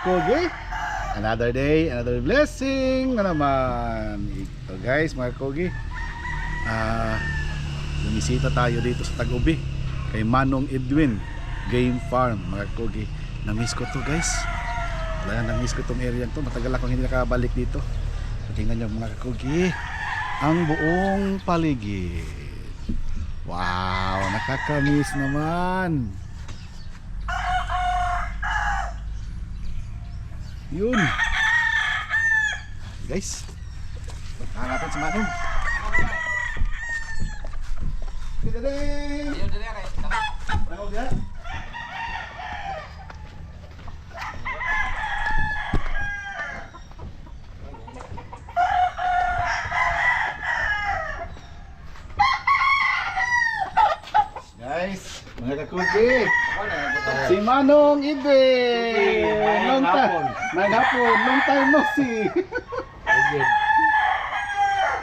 Kakogi. Another day, another blessing na naman. Ito guys, mga kakogi. Ah, bumisita tayo dito sa Tagubi kay Manong Edwin Game Farm, mga kakogi. Na-miss ko to guys. Wala na-miss ko tong area to. Matagal akong hindi nakabalik dito. Tingnan nyo mga kakogi. Ang buong paligid. Wow, nakakamiss naman. Yun. Guys. Natin si Manong. Tidading! Tanaw dia. Guys, mga kakugi. Si Manong Ibe. Long time. Manapon. Long time no see.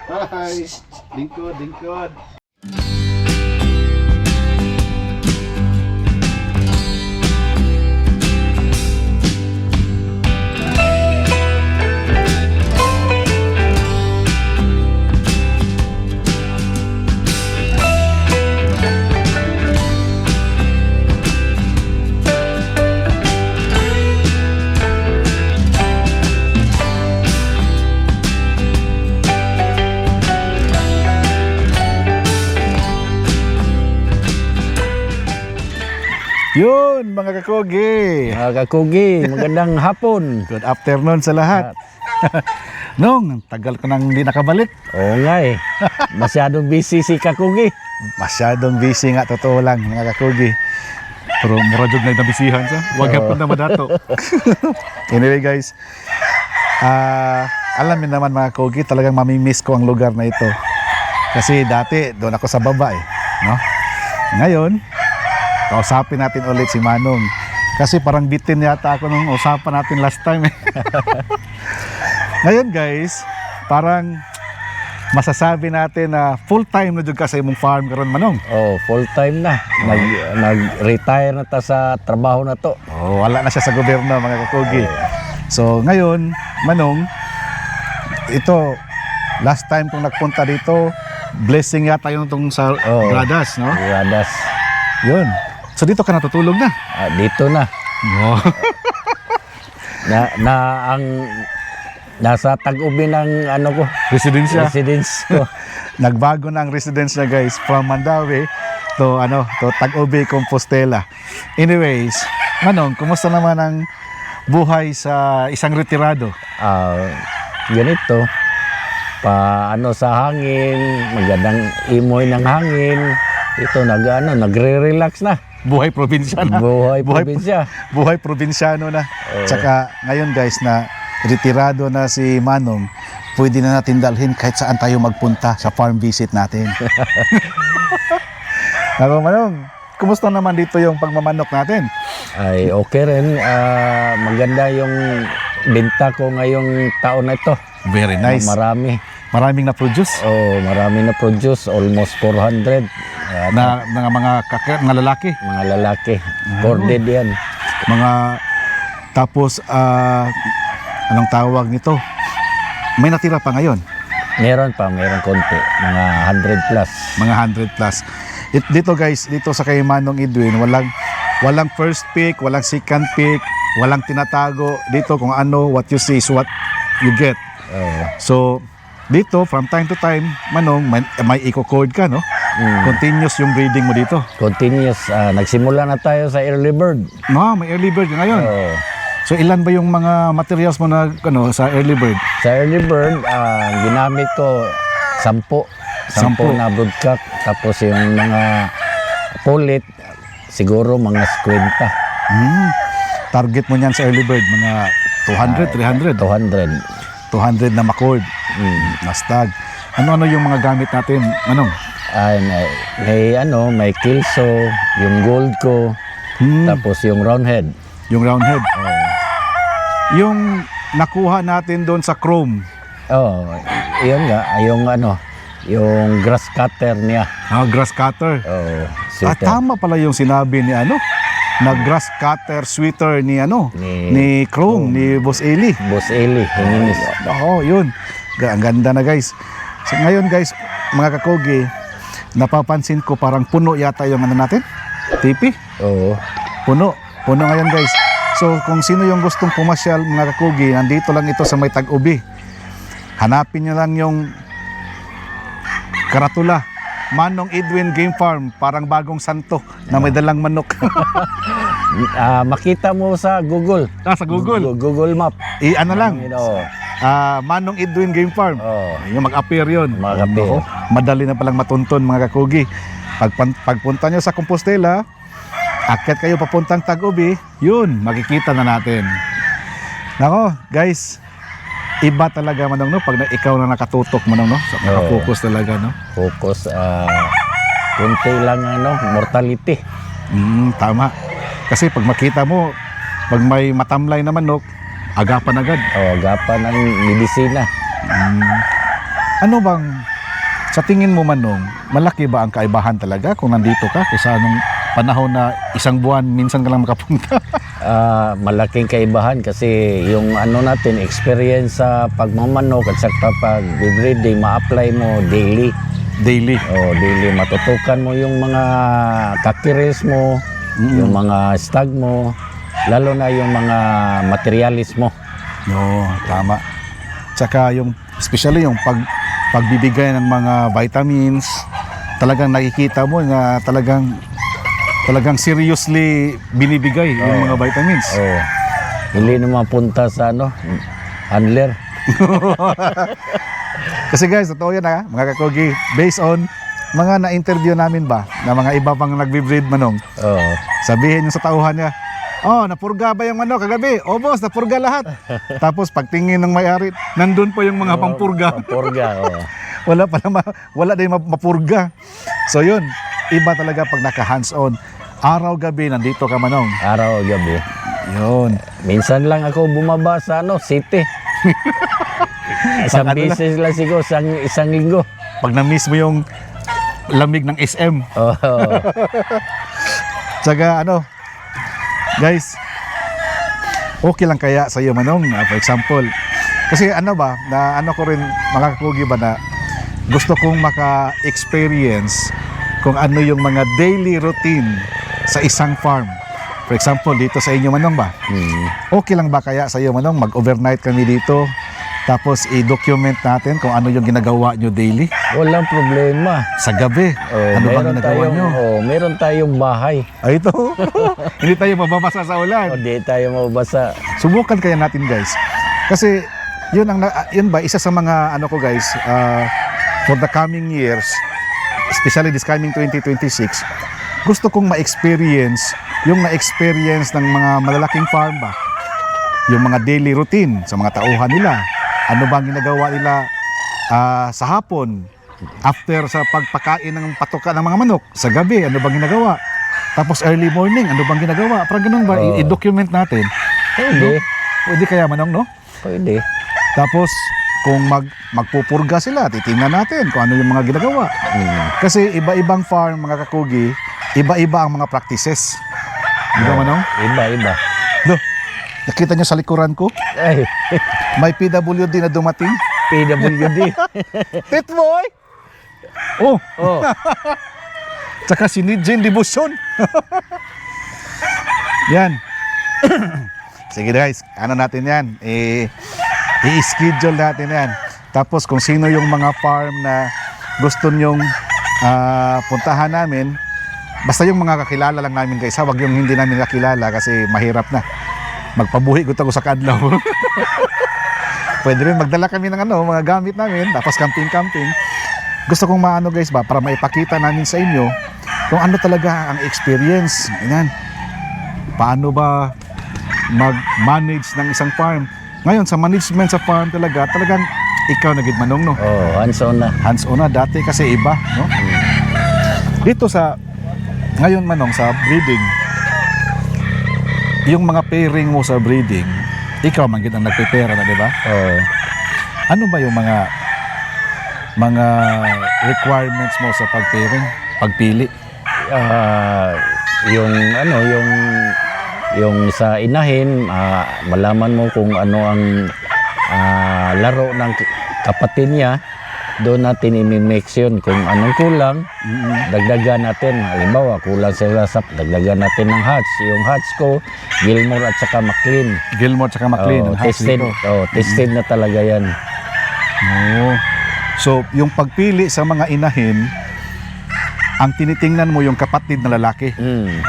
Hi. Lingkod, lingkod. Mga kakugi. Mga kakugi, magandang hapon. Good afternoon sa lahat. Nung, tagal ko nang hindi nakabalik. Oo nga eh. Masyadong busy si kakugi. Masyadong busy nga, totoo lang, mga kakugi. Pero muradog na nabisihan sa. Huwag ka pa na madato. anyway guys, ah alam niyo naman mga kakugi, talagang mamimiss ko ang lugar na ito. Kasi dati, doon ako sa baba eh. No? Ngayon, kausapin natin ulit si Manong. Kasi parang bitin yata ako nung usapan natin last time eh. Ngayon guys, parang masasabi natin na full time na jud ka sa imong farm karon Manong. Oh, full time na. Nag nag-retire na ta sa trabaho na to. Oh, wala na siya sa gobyerno mga kakugi. So ngayon, Manong, ito last time kong nagpunta dito, blessing yata yung tong sa Oo. Bradas, no? Radas. Yun. So dito ka natutulog na. Ah, dito na. Oh. Na na ang nasa tag-ubi ng ano ko, Residensya. residence ko. Nagbago na ang residence niya guys from Mandawi to ano to Tag-Ubi, Compostela. Anyways, Manong, kumusta naman ang buhay sa isang retirado? Ah, ganito. Pa ano sa hangin, magandang imoy ng hangin. Ito nag ano, nagre-relax na. Buhay probinsyano. Buhay Buhay- probinsya. buhay probinsyano na. Tsaka ngayon guys na retirado na si Manong, pwede na natin dalhin kahit saan tayo magpunta sa farm visit natin. Ako Manong, kumusta naman dito yung pagmamanok natin? Ay okay rin. Ah, maganda yung benta ko ngayong taon na ito. Very nice. Marami. Maraming na-produce Oh, marami na produce. Almost 400. Ah, na mga mga kaka- mga lalaki, mga lalaki. Corded yan. mga tapos ah, anong tawag nito? May natira pa ngayon, Meron pa, meron konti. Mga 100 plus. mga 100 plus. It, dito guys, dito sa kay Manong Edwin, walang walang first pick, walang second pick, walang tinatago. Dito kung ano, what you see is what you get. Oh. So, dito from time to time, Manong, may, may eco-code ka, no? Mm. Continuous yung breeding mo dito. Continuous. Ah, nagsimula na tayo sa early bird. No, may early bird ngayon. Oh. So, ilan ba yung mga materials mo na ano, sa early bird? Sa early bird, ah, ginamit ko sampo. Sampo Sampo. na broodcock. Tapos yung mga pulit, siguro mga 50. Hmm. Target mo niyan sa early bird, mga 200, 300, 200. 200 na macord, Mm. nastag. Ano-ano yung mga gamit natin? Anong? Ay, may, may ano, may kilso, yung gold ko, Hmm, tapos yung round head. yung round head. Oh. Yung nakuha natin doon sa chrome, Oh, yun nga, yung ano, yung grass cutter niya. ah, grass cutter. Oh, Ah, tama pala yung sinabi ni ano, na grass cutter sweater ni ano Ni- ni Chrome ni Boss Eli. Boss Eli, Jimenez. Oo, yun. Ga- Ang ganda na guys. So ngayon guys, mga kakogi, napapansin ko parang puno yata yung ano natin. TV. Oo. Puno. Puno ngayon guys. So kung sino yung gustong pumasyal mga kakugi, nandito lang ito sa may tag-ubi. Hanapin nyo lang yung karatula. Manong Edwin Game Farm, parang bagong santo na may dalang manok. Ah, makita mo sa Google. ah, sa Google. Gu- Google Map. I ano lang, Oo. ah, Manong Edwin Game Farm. Oo. Yung mag-appear yun. Mag-appear. Oo, madali na palang matuntun mga kakugi. Pag, pagpunta nyo sa Compostela, akyat kayo papuntang Tagubi, yun, makikita na natin. Nako, guys, iba talaga manong no, pag na, ikaw na nakatutok manong no, so, nakafocus talaga no. Focus, ah, kunti lang ano, mortality. Mm, tama. Kasi pag makita mo, pag may matamlay na manok, agapan agad. O, gapan ng medisina. Mm. Ano bang sa tingin mo manong, malaki ba ang kaibahan talaga kung nandito ka kaysa nung panahon na isang buwan minsan ka lang makapunta? Ah, malaking kaibahan kasi yung ano natin, experience sa pagmamanok at sa pag-breeding, ma-apply mo daily. Daily. O, daily matutukan mo yung mga kakiris mo, Mm. yung mga stag mo, lalo na yung mga materialis mo. No, tama. Tsaka yung especially yung pag pagbibigay ng mga vitamins, talagang nakikita mo na talagang talagang seriously binibigay yung Oo. mga vitamins. Oh. Hindi na mapunta sa ano, handler. Kasi guys, totoo yan ha, mga kakogi, based on mga na-interview namin ba na mga iba pang nagbe-breed manong, Oh. sabihin yung sa tauhan niya, Oh, napurga ba yung manok kagabi? O boss, napurga lahat. Tapos pagtingin ng may-ari, nandun pa yung mga pampurga. Pampurga, oh. wala pa naman, wala din map- mapurga. So yun, iba talaga pag naka hands-on. Araw-gabi nandito ka manong. Araw, gabi. Yun. Minsan lang ako bumaba sa ano, city. isang Pag ano lang? beses lang siguro, isang, isang linggo. Pag na-miss mo yung lamig ng SM. Oh, Tsaka ano, guys, okay lang kaya sa iyo manong, ah, for example. Kasi ano ba, na ano ko rin, mga kakugi ba na gusto kong maka-experience kung ano yung mga daily routine sa isang farm. For example, dito sa inyo manong ba? hmm. Okay lang ba kaya sa iyo manong mag-overnight kami dito? Tapos i-document natin kung ano yung ginagawa nyo daily Walang problema. sa gabi. Oh, ano bang ginagawa tayong, nyo? oh, meron tayong bahay. Ay, ito. Hindi tayo mababasa sa ulan. O, di tayo mabasa. Subukan kaya natin guys. Kasi yun ang ah, yun ba isa sa mga ano ko guys uh, for the coming years especially this coming 2026 gusto kong ma-experience yung na-experience ng mga malalaking farm ba yung mga daily routine sa mga tauhan nila ano bang ginagawa nila ah, sa hapon after sa pagpakain ng patoka ng mga manok sa gabi ano bang ginagawa tapos early morning ano bang ginagawa parang ganun ba. I- i-document natin Pwede. Pwede kaya manong, no? Pwede. Tapos, kung mag, magpupurga sila, titingnan natin kung ano yung mga ginagawa. Hmm. Kasi iba-ibang farm, mga kakugi, iba-iba ang mga practices. Di ba, manong? Iba, iba. Do, nakita niyo sa likuran ko, Ay, may PWD na dumating. PWD. Pit boy! Oh, oh, tsaka si Nidjin Devotion. yan. Sige guys, ano natin yan? Eh, i-schedule natin yan. Tapos kung sino yung mga farm na gusto nyong ah, puntahan namin, basta yung mga kakilala lang namin guys, ha? wag yung hindi namin kakilala kasi mahirap na. Magpabuhi ko tago sa kadlaw. Pwede rin magdala kami ng ano, mga gamit namin, tapos camping-camping. Gusto kong maano guys ba, para maipakita namin sa inyo kung ano talaga ang experience. Ganyan. Paano ba mag-manage ng isang farm? Ngayon, sa management sa farm talaga, talagang ikaw na manong no. oh, hands-on na. Hands-on na dati kasi iba, no? Dito sa ngayon manong sa breeding, yung mga pairing mo sa breeding, ikaw man ang nagprepare na, di ba? Oh, Ano ba yung mga mga requirements mo sa pag-pairing, pagpili? ah, yung ano, yung yung sa inahin, ah, malaman mo kung ano ang ah, laro ng kapatid niya. Doon natin imimix yun. Kung anong kulang, dagdagan natin. Halimbawa, kulang sa dagdagan natin ng hatch. Yung hatch ko, Gilmore at saka McLean. Gilmore tsaka McLean. Oh, tested, oh, tested na talaga yan. Oo. So, yung pagpili sa mga inahin, ang tinitingnan mo yung kapatid na lalaki. Mm.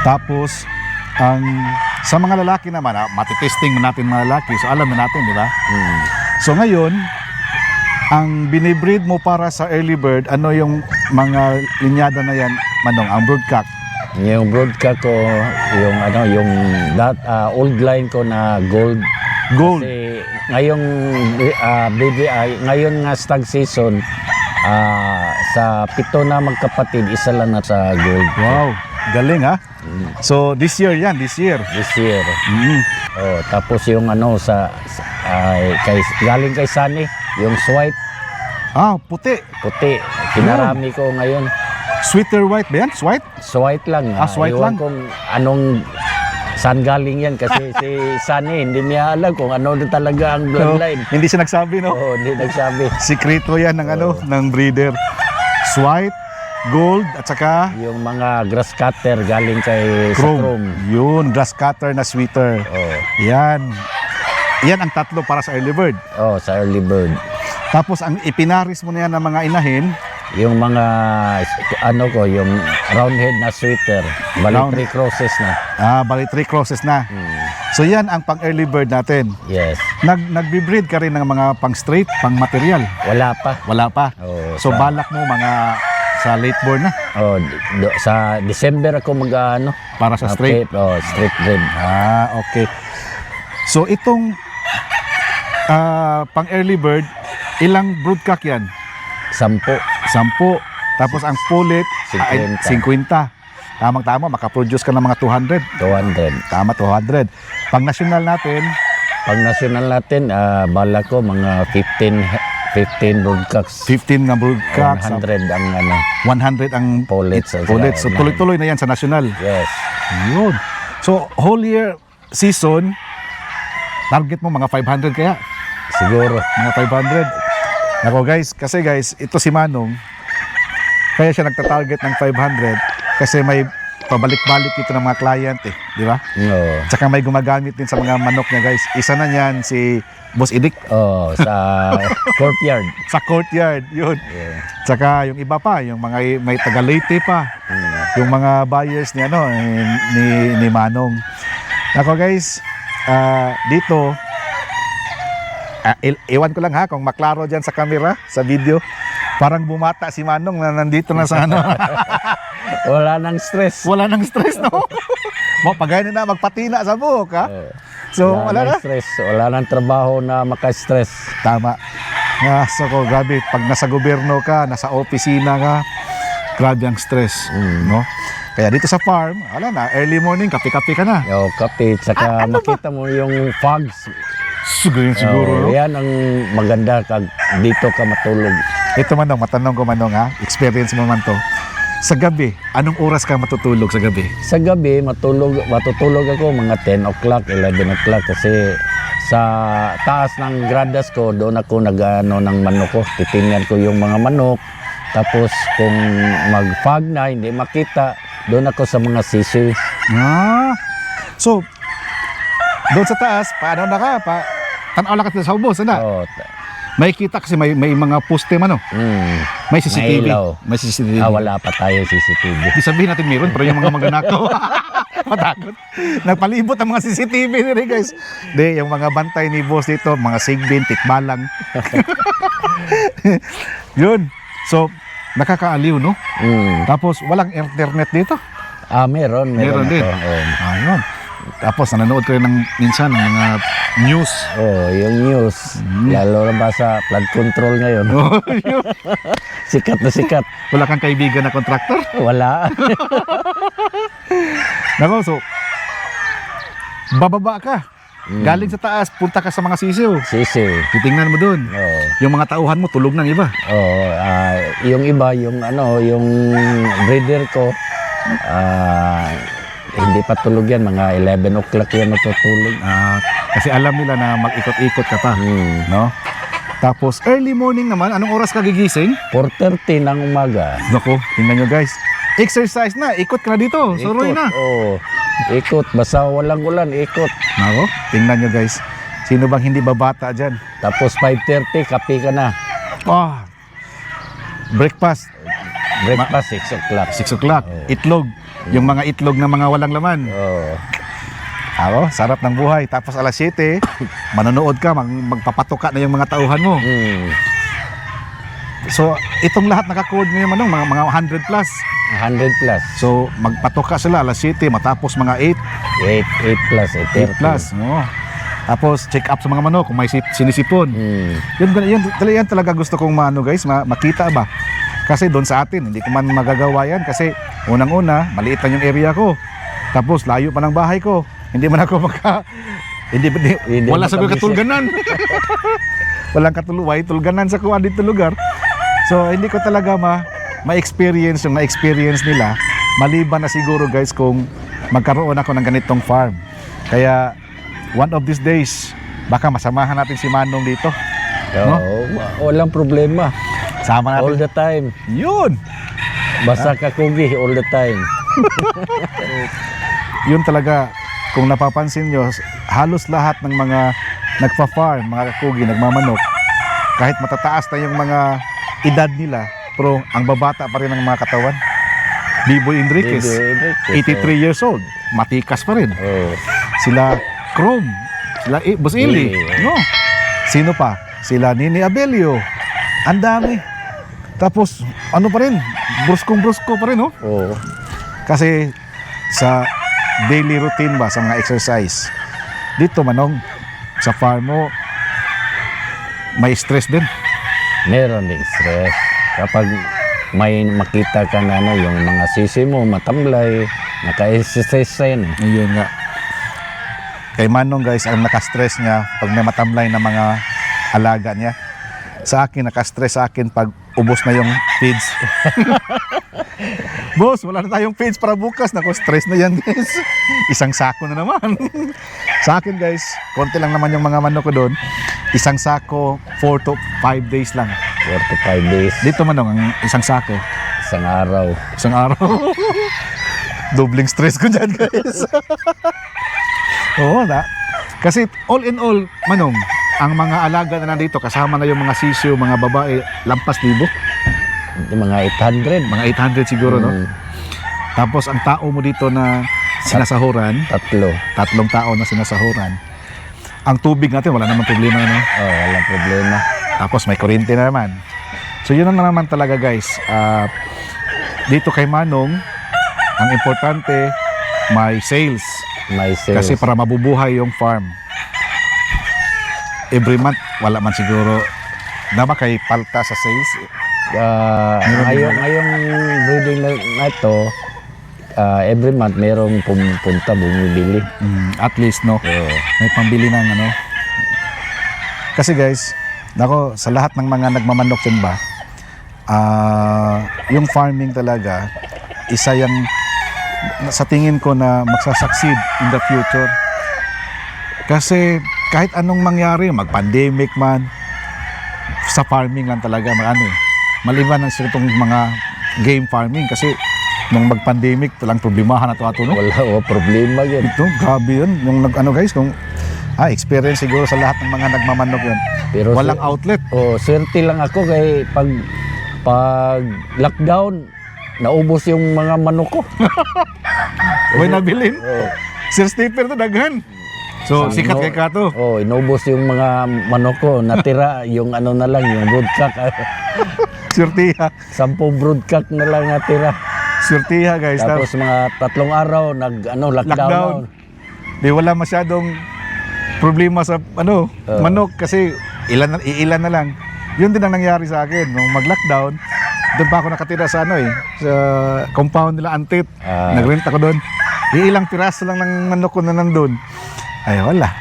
Tapos, ang sa mga lalaki naman, ah, matitesting mo natin mga lalaki. So, alam na natin, di ba? Mm. So, ngayon, ang binibreed mo para sa early bird, ano yung mga linyada na yan, Manong? Ang broodcock. Yung broadcast ko, yung ano, yung that ah, old line ko na gold. Gold. Kasi ngayong ah, baby ay ngayon nga stag season ah, sa pito na magkapatid, isa lang na sa gold. Wow. Galing, ha? Mm, So, this year yan, this year. This year. Mm. Oh, tapos yung ano sa, sa ay, kay galing kay Sunny, yung swipe Ah, puti. puti. Pinarami ko ngayon. Sweeter white ba yan? Swipe? Swipe lang. Ah, swipe lang? Kung anong saan galing yan kasi si Sunny hindi niya alam kung ano na talaga ang bloodline. Hindi siya nagsabi, no? Oo, hindi nagsabi. Sikreto yan ng ano, ng breeder. Swipe, gold, at saka Yung mga grass cutter galing kay sa chrome. chrome. Yun, grass cutter na sweeter. Oh, Yan. Yan ang tatlo para sa early bird. oh, sa early bird. Tapos ang ipinaris mo na yan ng mga inahin, Yung mga ano ko, yung roundhead na sweater. Bali Round- three crosses na. ah, bali three crosses na. Hmm, So yan ang pang early bird natin. Yes. Nag nagbi-breed ka rin ng mga pang straight, pang material. Wala pa. Wala pa. Oh, So sa, balak mo mga sa late born na oh, do, sa December ako mag ano, para sa straight. Oh, straight breed. Ah, okay. So itong ah, pang early bird, ilang broodcock yan? Sampo. Sampu. Tapos ang pulit ay 50. 50. Tamang-tama, makaproduce ka ng mga 200. 200. Tama, 200. Pang national natin, Pag national natin, ah, bala ko mga 15 15 broadcasts. 15 na broodcock, 100 ang ano, 100 ang pullets. sa- pulit. So tuloy-tuloy na yan sa national. Yes. Yun. So whole year season, target mo mga 500 kaya? Siguro. Mga 500. Nako guys, kasi guys, ito si Manong, kaya siya nagta-target ng 500 kasi may pabalik-balik ito ng mga client eh, di ba? No. Tsaka may gumagamit din sa mga manok niya guys. Isa na niyan si Boss Idik Oh, sa courtyard. sa courtyard, yun. Yeah. Tsaka yung iba pa, yung mga may taga Leyte pa, Mm. yung mga buyers ni ano eh, ni ni Manong. Ako guys, ah, dito ah, il- iwan ko lang ha kung maklaro diyan sa camera, sa video. Parang bumata si Manong na nandito na sa ano. Wala nang stress. wala nang stress no. Mo pagay na magpatina sa buhok ha. Oh, So wala na. nang stress. Wala nang trabaho na maka-stress. Tama. Ah, so ko grabe pag nasa gobyerno ka, nasa opisina ka, grabe ang stress, Mm. no? Kaya dito sa farm, wala na, early morning, kape-kape ka na. Yo, kape. Tsaka makita mo yung fogs. Siguro, siguro. Oh, yan ang maganda kag dito ka matulog. Ito manong, matanong ko manong ha, experience mo man to. Sa gabi, anong oras ka matutulog sa gabi? Sa gabi, matulog, matutulog ako mga 10 o'clock, 11 o'clock kasi sa taas ng gradas ko, doon ako nag-ano ng manok ko. Titingnan ko yung mga manok. Tapos kung mag-fog na, hindi makita, doon ako sa mga sisiw. Ah, so, doon sa taas, paano na ka? Pa, tanaw lang ka sa ubos, ano? Oh, ta- May kita kasi may, may mga poste man, no? mm, May CCTV. ilaw. May CCTV. ah, wala pa tayo CCTV. Di sabihin natin meron, pero yung mga magnanakaw. Matakot. Nagpalibot ang mga CCTV nila guys. Di, yung mga bantay ni boss dito, mga sigbin, tikbalang. Yun. So, nakakaaliw, no? Mm. Tapos, walang internet dito. Ah, meron. Meron Meron, din. ako. Oh. Ayun. Tapos, nanonood ko rin ng minsan ng mga news. Oh, yung news. Mm. Lalo na ba sa flood control ngayon? Oh, yun. Sikat na sikat. Wala kang kaibigan na contractor? Wala. Nako, so, bababa ka. Mm. Galing sa taas, punta ka sa mga sisiw. Sisiw. Titingnan mo dun. Oh. Yung mga tauhan mo, tulog ng iba. Oh, ah, yung iba, yung ano, yung breeder ko, ah, hindi pa tulog yan. Mga 11 o'clock yan natutulog. Ah, kasi alam nila na mag-ikot-ikot ka pa, Hmm. no? Tapos early morning naman, anong oras ka gigising? 4.30 ng umaga. Naku, tingnan nyo guys. Exercise na, ikot ka na dito, suroy na. Oo. Ikot. Basta walang ulan, ikot. Nako, tingnan nyo guys. Sino bang hindi babata dyan? Tapos 5.30, kape ka na. Ah, breakfast, Breakfast, 6 o'clock. 6 o'clock. Oo. Itlog, yung mga itlog na mga walang laman. Oo. Ako, sarap ng buhay. Tapos alas 7, manonood ka, mag magpapatoka na yung mga tauhan mo. Hmm. So, itong lahat nakakode ngayon manong, mga, mga 100 plus. 100 plus. So, magpatoka sila alas 7, matapos mga 8, 8, 8 plus, 8 plus. No? Tapos, check up sa mga manok kung may sip- sinisipon. Hmm. Yun, yun, yun, yan talaga gusto kong maano guys, ma- makita ba? Kasi doon sa atin, hindi ko man magagawa yan kasi unang-una, maliit lang yung area ko. Tapos layo pa ng bahay ko. Hindi man ako maka... Hindi, hindi, Hindi wala sa katulganan. Walang katuluway, tulganan sa kuha dito lugar. So, hindi ko talaga ma ma-experience yung na-experience nila maliban na siguro guys kung magkaroon ako ng ganitong farm. Kaya one of these days baka masamahan natin si Manong dito. Oo, walang problema. Sama All natin. the time. Yun. Basta kakugi all the time. Yun talaga kung napapansin nyo, halos lahat ng mga nagpa-farm, mga kakugi, nagmamanok, kahit matataas na yung mga edad nila, pero ang babata pa rin ng mga katawan. Biboy Enriquez, 83 years old, matikas pa rin. Oh. Sila Chrome, sila Boss Ili, Ili. no? Sino pa? Sila Nini Abelio. Ang dami. Tapos, ano pa rin? Bruskong-brusko pa rin, no? Oh. Kasi sa daily routine ba, sa mga exercise, dito manong, sa farm mo, may stress din. Meron ding stress. Kapag may makita ka na ano, yung mga sisi mo, matamlay, naka-exercise yan. eh. Ayun nga. Kay Manong guys, ang nakastress niya pag may matamlay na mga alaga niya. Sa akin, nakastress sa akin pag ubos na yung feeds. Boss, wala na tayong feeds para bukas. Naku, stress na yan guys. Isang sako na naman. sa akin guys, konti lang naman yung mga manok ko doon. Isang sako, 4 to 5 days lang. 4 to 5 days, Dito manong, ang isang sako, isang araw. isang araw. Dobling stress ko dyan, guys. Oo, na. Kasi all in all, manong, ang mga alaga na nandito, kasama na yung mga sisyo, mga babae, lampas libo. Yung mga 800. Mga 800 siguro, no? Mm, Tapos ang tao mo dito na sinasahuran, tatlo. tatlong tao na sinasahuran. Ang tubig natin, wala naman problema, no? Oh, walang problema. Tapos may kuryente na naman. So yun ang naman talaga guys. Ah, dito kay Manong, ang importante, may sales. May sales. Kasi para mabubuhay yung farm. Every month, wala man siguro. Dama kay palta sa sales. Ah, Meron ngayon, din. ngayong breeding na, na ito, ah, every month merong pumupunta, bumibili. Mm, at least, no? Oh, May pambili ng ano. Kasi guys, nako sa lahat ng mga nagmamanok din ba, ah, yung farming talaga, isa yung sa tingin ko na magsasucceed in the future. Kasi kahit anong mangyari, mag-pandemic man, sa farming lang talaga, ano eh, maliban ng sitong mga game farming kasi nung mag-pandemic, talang problemahan na ito ato, no? wala oh, problema yun. Ito, grabe yun. Yung nag, ano guys, kung ah, experience siguro sa lahat ng mga nagmamanok yun. Pero Walang si- outlet. Oh, swerte lang ako kay pag pag lockdown, naubos yung mga manok ko. May nabilin. Oh, Sir Stepper to, daghan. So, Sang sikat no- kay Kato. oh, inubos yung mga manok ko. Natira yung ano na lang, yung broodcock. Sirtiha. Sampung broodcock na lang natira. Sirtiha guys. Tapos mga tatlong araw nag ano lockdown. Lockdown. Di wala masyadong problema sa ano, Oo. manok kasi ilan na, iilan na lang. Yun din ang nangyari sa akin nung mag-lockdown. Doon pa ako nakatira sa ano eh, sa compound nila Antit. Ah. Nag-rent ako doon. Iilang piraso lang ng manok ko na nandun. Ay, wala.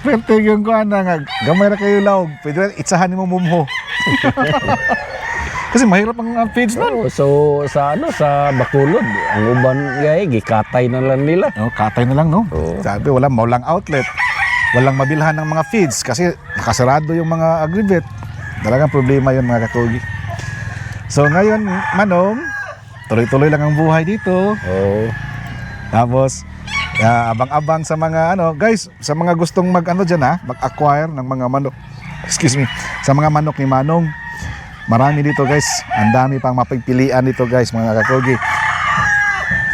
Pwerte yung ko na nga. Gamay na kayo laog. Pwede na itsahan mo mumho. Kasi mahirap ang uh, feeds nun. Oo, so sa ano sa Bacolod, ang uban gay gikatay na lang nila. Oh, katay na lang, no? Oo. Sabi, walang walang outlet. Walang mabilhan ng mga feeds kasi nakasarado yung mga agrivet. Talagang problema yun mga kakugi. So ngayon, Manong, tuloy-tuloy lang ang buhay dito. Oo. Tapos, ah, abang-abang sa mga ano, guys, sa mga gustong mag ano diyan ha, mag-acquire ng mga manok. Excuse me, sa mga manok ni Manong. Marami dito guys. Ang dami pang mapagpilian dito guys, mga kakogi.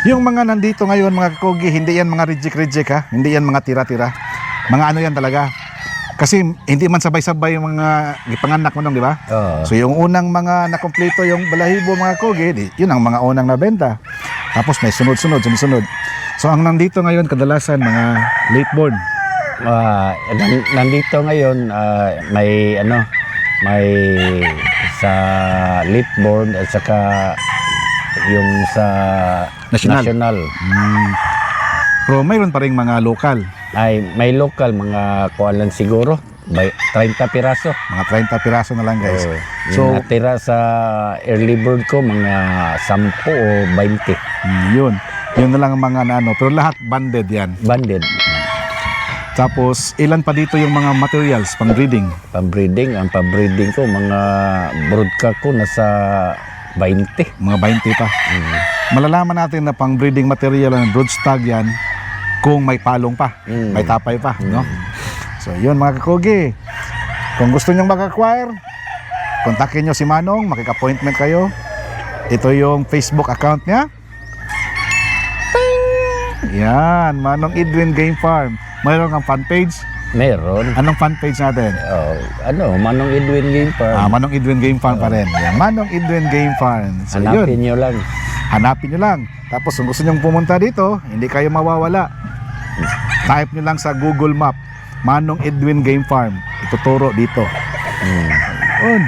Yung mga nandito ngayon mga kakogi, hindi yan mga reject-reject ha. Hindi yan mga tira-tira. Mga ano yan talaga. Kasi hindi man sabay-sabay yung mga gipanganak mo nung, di ba? Oo. So yung unang mga nakompleto yung balahibo mga kogi, yun ang mga unang nabenta. Tapos may sunod-sunod, sunod-sunod. So ang nandito ngayon kadalasan mga late born. Ah, nan- nandito ngayon ah, may ano may sa Lipborn at saka yung sa National. national Hmm. Pero mayroon pa rin mga local, ay may local mga kuan lang siguro by 30 piraso. mga 30 piraso na lang guys. Oo. So- natira sa early bird ko mga 10 o 20 Hmm, yun. Yun na lang ang mga ano. Pero lahat banded yan. banded Tapos ilan pa dito yung mga materials pang breeding. pambreeding ang pambreeding ko mga broodcock ko nasa 20 Mga 20 pa. Mm. Malalaman natin na pang breeding material ng broodstag yan kung may palong pa. Mm. May tapay pa, no? So, yun mga kakugi. Kung gusto nyong mag-acquire, kontakin nyo si Manong, makik-appointment kayo. Ito yung Facebook account niya. Ting! Yan, Manong Edwin Game Farm. Mayroon kang fan page. meron Anong fan page natin? Oh, ano, Manong Edwin Game Farm. Ah, Manong Edwin Game Farm pa rin. Yan, Manong Edwin Game Farm. So, yun. Hanapin nyo lang. hanapin nyo lang. Tapos kung gusto nyong pumunta dito, hindi kayo mawawala. Type nyo lang sa Google Map, Manong Edwin Game Farm. Ituturo dito. Mm. On.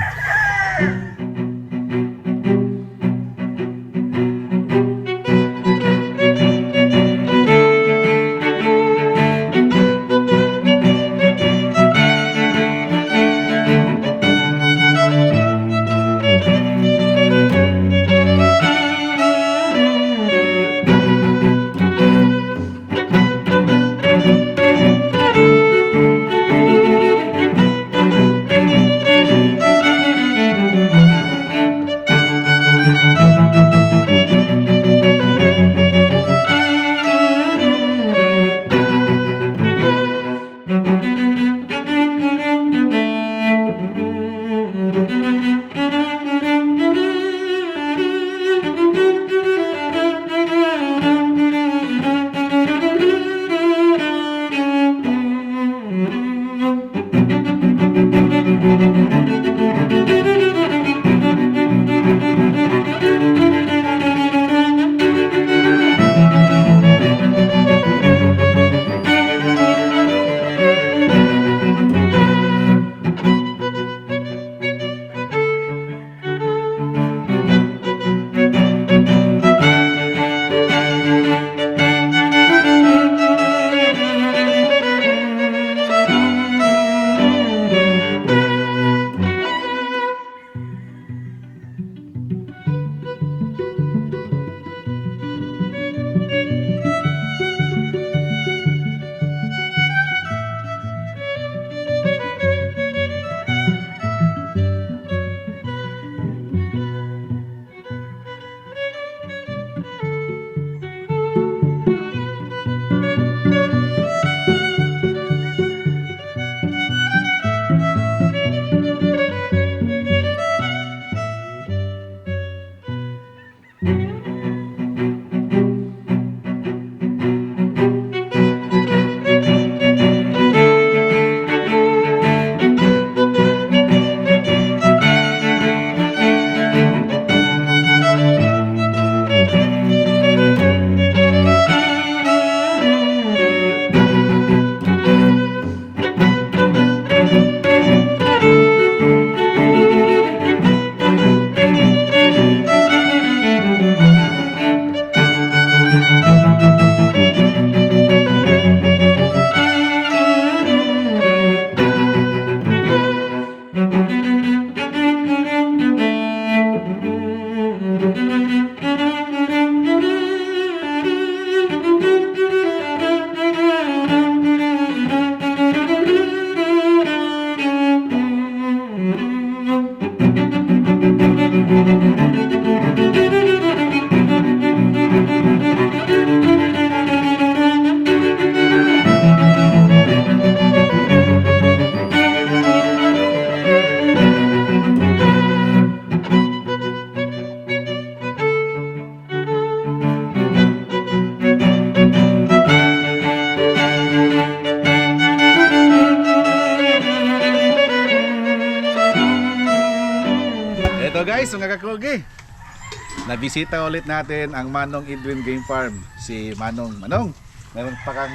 Nabisita ulit natin ang Manong Edwin Game Farm. Si Manong. Manong, meron pa kang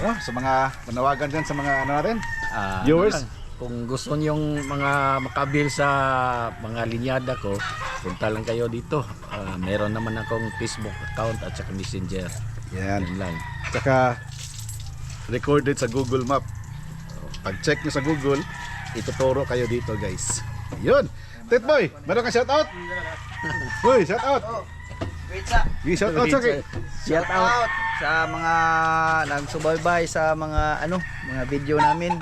ano, sa mga panawagan dyan sa mga ano natin? Ah, Viewers? ano lang, kung gusto niyong mga makabil sa mga linyada ko, punta lang kayo dito. Ah, meron naman akong Facebook account at saka Messenger. Yan. Yan lang. Tsaka recorded sa Google Map. Pag-check nyo sa Google, ituturo kayo dito guys. Yun. Titboy, meron ka shoutout? Uy, shoutout. Wait sa Gi shoutout sa kay. shout out sa mga nagsubaybay sa mga ano, mga video namin.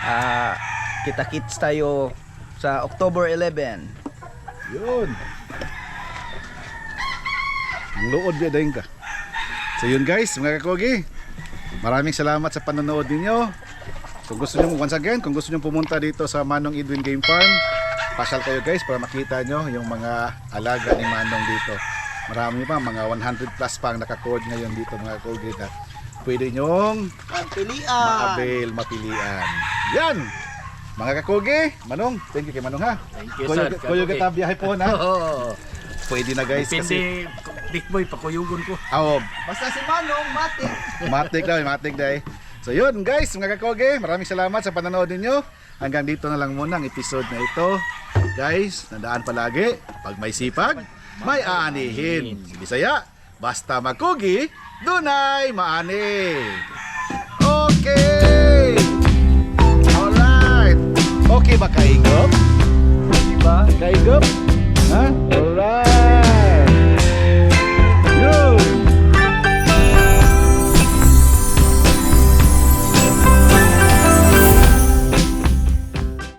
Ah, kita-kits tayo sa October 11. Yun. Ang luod biya dahin ka. So yun guys, mga kakogi. Maraming salamat sa panonood ninyo. Kung gusto nyo, once again, kung gusto nyo pumunta dito sa Manong Edwin Game Farm, pasyal kayo guys para makita nyo yung mga alaga ni Manong dito. Marami pa, mga 100 plus pa ang nakakood ngayon dito mga kakogi na pwede nyong Pagpilian. ma-avail, mapilian. Yan! Mga kakogi, Manong, thank you kay Manong ha. Thank you, sir. kuyo kita biyahe po na. Oo. Pwede na guys kasi Depende, Dick Boy, pakuyugon ko. Oh, Basta si Manong, mati. matik daw, matik daw. eh. So yun guys, mga kakoge, maraming salamat sa panonood ninyo. Hanggang dito na lang muna ang episode na ito. Guys, nandaan palagi, pag may sipag, may aanihin. Bisaya, basta makugi, dunay maani. Okay! Alright! Okay ba kaigop? Diba? Kaigop? Ha? Huh?